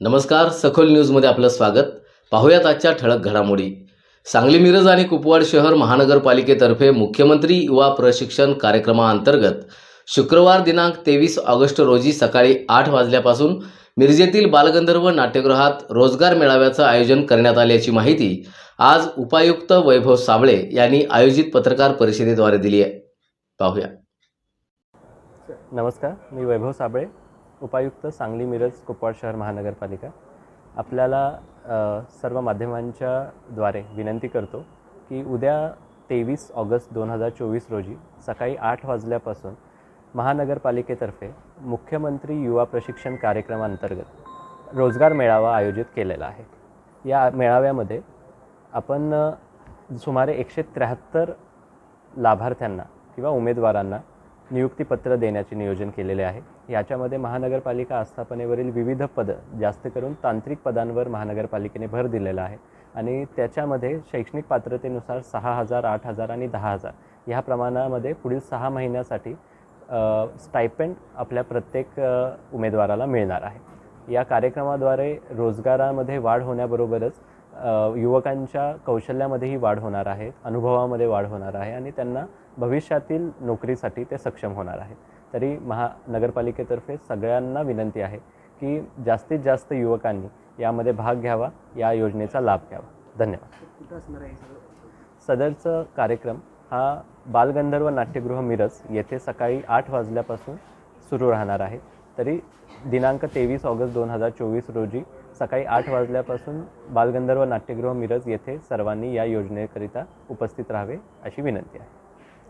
नमस्कार सखोल न्यूजमध्ये आपलं स्वागत. पाहूयात आजच्या ठळक घडामोडी. सांगली मिरज आणि कुपवाड शहर महानगरपालिकेतर्फे मुख्यमंत्री युवा प्रशिक्षण कार्यक्रमाअंतर्गत शुक्रवार दिनांक तेवीस ऑगस्ट रोजी सकाळी आठ वाजल्यापासून मिरजेतील बालगंधर्व नाट्यगृहात रोजगार मेळाव्याचं आयोजन करण्यात आल्याची माहिती आज उपायुक्त वैभव साबळे यांनी आयोजित पत्रकार परिषदेद्वारे दिली आहे. पाहूया. नमस्कार मी वैभव साबळे. उपायुक्त सांगली मिरज कुपवाड शहर महानगरपालिका आपल्याला सर्व माध्यमांच्या द्वारे विनंती करतो की उद्या तेवीस ऑगस्ट दोन हजार चोवीस रोजी सकाळी आठ वाजल्यापासून महानगरपालिकेतर्फे मुख्यमंत्री युवा प्रशिक्षण कार्यक्रमांतर्गत रोजगार मेळावा आयोजित केलेला आहे. या मेळाव्यामध्ये आपण सुमारे एकशे त्र्याहत्तर लाभार्थ्यांना किंवा उमेदवारांना नियुक्तीपत्र देण्याचे नियोजन केलेले आहे. याच्यामध्ये महानगरपालिका आस्थापनेवरील विविध पदं जास्त करून तांत्रिक पदांवर महानगरपालिकेने भर दिलेला आहे. आणि त्याच्यामध्ये शैक्षणिक पात्रतेनुसार सहा हजार आठ हजार आणि दहा हजार. ह्या प्रमाणामध्ये पुढील सहा महिन्यासाठी स्टायपेंड आपल्या प्रत्येक उमेदवाराला मिळणार आहे. या कार्यक्रमाद्वारे रोजगारामध्ये वाढ होण्याबरोबरच युवकांच्या कौशल्यामध्येही वाढ होणार आहे अनुभवामध्ये वाढ होणार आहे आणि त्यांना भविष्यातील नोकरीसाठी ते सक्षम होणार आहे. तरी महानगरपालिकेतर्फे सगळ्यांना विनंती आहे की जास्तीत जास्त युवकांनी यामध्ये भाग घ्यावा या योजनेचा लाभ घ्यावा. धन्यवाद. सदरचं कार्यक्रम हा बालगंधर्व नाट्यगृह मिरज येथे सकाळी आठ वाजल्यापासून सुरू राहणार आहे. तरी दिनांक तेवीस ऑगस्ट दोन हजार चोवीस रोजी सकाळी आठ वाजल्यापासून बालगंधर्व नाट्यगृह मिरज येथे सर्वांनी या योजनेकरिता उपस्थित राहावे अशी विनंती आहे.